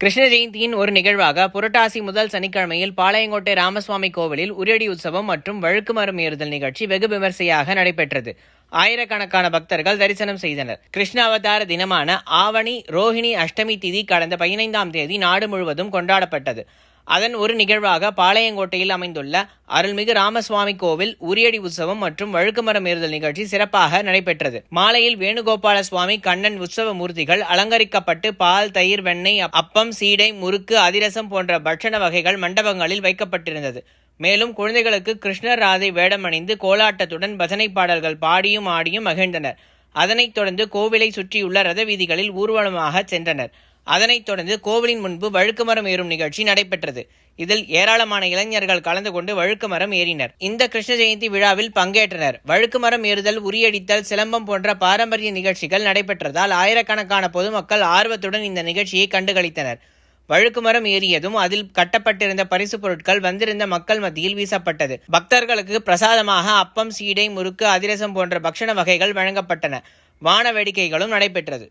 கிருஷ்ண ஜெயந்தியின் ஒரு நிகழ்வாக புரட்டாசி முதல் சனிக்கிழமையில் பாளையங்கோட்டை ராமசுவாமி கோவிலில் உரியடி உற்சவம் மற்றும் வழுக்குமரம் ஏறுதல் நிகழ்ச்சி வெகு விமர்சையாக நடைபெற்றது. ஆயிரக்கணக்கான பக்தர்கள் தரிசனம் செய்தனர். கிருஷ்ண அவதார தினமான ஆவணி ரோஹிணி அஷ்டமி திதி கடந்த பதினைந்தாம் தேதி நாடு முழுவதும் கொண்டாடப்பட்டது. அதன் ஒரு நிகழ்வாக பாளையங்கோட்டையில் அமைந்துள்ள அருள்மிகு ராமசுவாமி கோவில் உரியடி உற்சவம் மற்றும் வழுக்குமரம் ஏறுதல் நிகழ்ச்சி சிறப்பாக நடைபெற்றது. மாலையில் வேணுகோபால சுவாமி கண்ணன் உற்சவ மூர்த்திகள் அலங்கரிக்கப்பட்டு பால் தயிர் வெண்ணெய் அப்பம் சீடை முறுக்கு அதிரசம் போன்ற பட்சண வகைகள் மண்டபங்களில் வைக்கப்பட்டிருந்தது. மேலும் குழந்தைகளுக்கு கிருஷ்ணர் ராதை வேடமணிந்து கோலாட்டத்துடன் பஜனை பாடல்கள் பாடியும் ஆடியும் மகிழ்ந்தனர். அதனைத் தொடர்ந்து கோவிலை சுற்றியுள்ள ரத வீதிகளில் ஊர்வலமாக சென்றனர். அதனைத் தொடர்ந்து கோவிலின் முன்பு வழுக்குமரம் ஏறும் நிகழ்ச்சி நடைபெற்றது. இதில் ஏராளமான இளைஞர்கள் கலந்து கொண்டு வழுக்கு மரம் ஏறினர். இந்த கிருஷ்ண ஜெயந்தி விழாவில் பங்கேற்றனர். வழுக்குமரம் ஏறுதல் உரியடித்தல் சிலம்பம் போன்ற பாரம்பரிய நிகழ்ச்சிகள் நடைபெற்றதால் ஆயிரக்கணக்கான பொதுமக்கள் ஆர்வத்துடன் இந்த நிகழ்ச்சியை கண்டுகளித்தனர். வழுக்கு மரம் ஏறியதும் அதில் கட்டப்பட்டிருந்த பரிசு பொருட்கள் வந்திருந்த மக்கள் மத்தியில் வீசப்பட்டது. பக்தர்களுக்கு பிரசாதமாக அப்பம் சீடை முறுக்கு அதிரசம் போன்ற பக்ஷண வகைகள் வழங்கப்பட்டன. வான வேடிக்கைகளும் நடைபெற்றது.